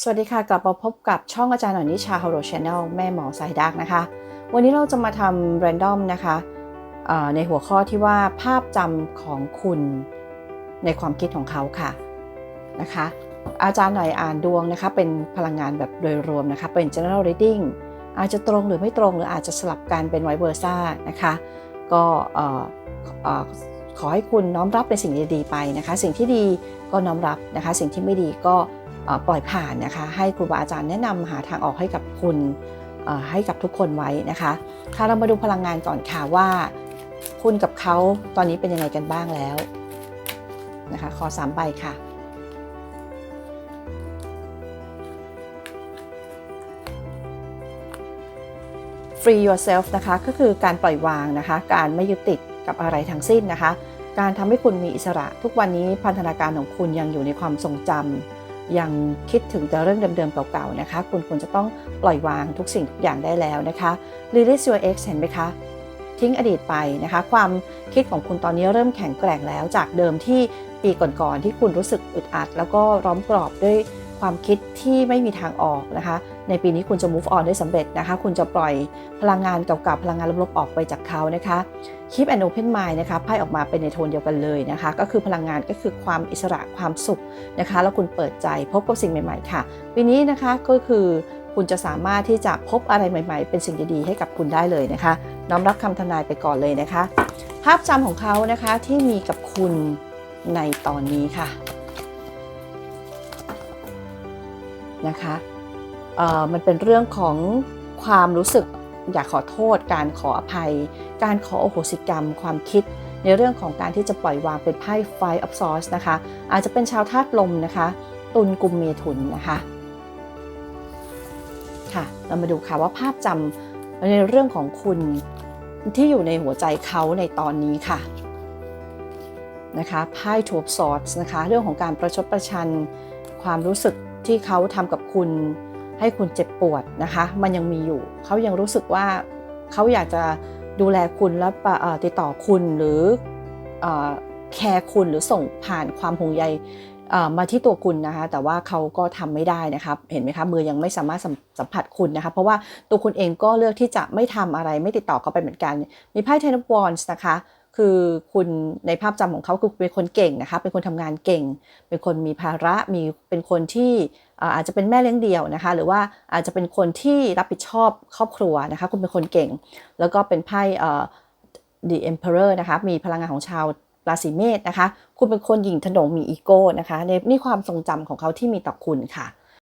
สวัสดีค่ะ กลับมาพบกับช่องอาจารย์หน่อยนิชาฮาโรชแนลแม่หมอสายดักนะคะ วันนี้เราจะมาทำแรนดอมนะคะในหัวข้อที่ว่าภาพจำของคุณในความคิดของเขาค่ะนะคะ อาจารย์หน่อยอ่านดวงนะคะ เป็นพลังงานแบบโดยรวมนะคะ เป็น general reading อาจจะตรงหรือไม่ตรงหรืออาจจะสลับกันเป็นไวเวอร์ซ่านะคะ ก็ขอให้คุณน้อมรับในสิ่งดีๆไปนะคะ สิ่งที่ดีก็น้อมรับนะคะ สิ่งที่ไม่ดีก็ ปล่อยผ่านนะคะ ให้ครูบาอาจารย์แนะนำหาทางออกให้กับคุณให้กับทุกคนไว้นะคะค่ะเรามาดูพลังงานก่อนค่ะว่า คุณกับเขาตอนนี้เป็นยังไงกันบ้างแล้วนะคะขอสามใบค่ะ free yourself นะคะก็คือการปล่อยวางนะคะ การไม่ยึดติดกับอะไรทั้งสิ้นนะคะ การทำให้คุณมีอิสระ ทุกวันนี้พันธนาการของคุณยังอยู่ในความทรงจำ ยังคิดถึงแต่เรื่องเดิมๆเก่าๆนะคะ คุณควรจะต้องปล่อยวางทุกสิ่งทุกอย่างได้แล้วนะคะ release your ex เห็นไหมคะ ทิ้งอดีตไปนะคะ ความคิดของคุณตอนนี้เริ่มแข็งแกร่งแล้วจากเดิมที่ปีก่อนๆที่คุณรู้สึกอึดอัด แล้วก็ร้อมกรอบด้วยความคิดที่ไม่มีทางออกนะคะ ในปีนี้คุณจะ move on ได้สำเร็จนะคะ คุณจะปล่อยพลังงานเก่าๆพลังงานลบๆออกไปจากเขานะคะ keep an open mind นะคะไพ่ออกมาเป็นในโทนเดียวกันเลยนะคะ ก็คือพลังงานก็คือความอิสระความสุขนะคะ แล้วคุณเปิดใจพบกับสิ่งใหม่ๆค่ะ ปีนี้นะคะก็คือคุณจะสามารถที่จะพบอะไรใหม่ ๆ เป็นสิ่งดีๆให้กับคุณได้เลยนะคะ น้อมรับคำทำนายไปก่อนเลยนะคะ ภาพจำของเขานะคะที่มีกับคุณในตอนนี้ค่ะนะคะ มันเป็นเรื่องของความรู้สึกอยากขอโทษ การขออภัย การขอโอโหสิกรรม ความคิด ในเรื่องของการที่จะปล่อยวางเป็นไพ่ Five of Swords นะคะ อาจจะเป็นชาวธาตุลมนะคะ ตุลกุมเมถุนนะคะค่ะเรามาดูค่ะว่าภาพจำในเรื่องของคุณที่อยู่ในหัวใจเขาในตอนนี้ค่ะนะคะไพ่ทูบซอร์สนะคะ เรื่องของการประชดประชัน ความรู้สึกที่เขาทำกับคุณ ให้คุณเจ็บปวดนะคะ มันยังมีอยู่ เขายังรู้สึกว่าเขาอยากจะดูแลคุณและะติดต่อคุณหรืออแคร์คุณหรือส่งผ่านความห่วงใยมาที่ตัวคุณนะคะ แต่ว่าเขาก็ทำไม่ได้นะครับ เห็นไหมคะมือยังไม่สามารถสัมผัสคุณนะคะ เพราะว่าตัวคุณเองก็เลือกที่จะไม่ทำอะไรไม่ติดต่อเขาไปเหมือนกัน มีไพ่เทนวอนส์นะคะ คือคุณในภาพจำของเขาคือเป็นคนเก่งนะคะ เป็นคนทำงานเก่ง เป็นคนมีภาระมีเป็นคนที่ อาจจะเป็นแม่เลี้ยงเดี่ยวนะคะ หรือว่าอาจจะเป็นคนที่รับผิดชอบครอบครัวนะคะ คุณเป็นคนเก่ง แล้วก็เป็นไพ่เอ่อ The Emperor นะคะ มีพลังงานของชาวราศีเมษนะคะ คุณเป็นคนหญิงถนงมีอีโก้นะคะ ในนี่ความทรงจำของเขาที่มีต่อคุณค่ะ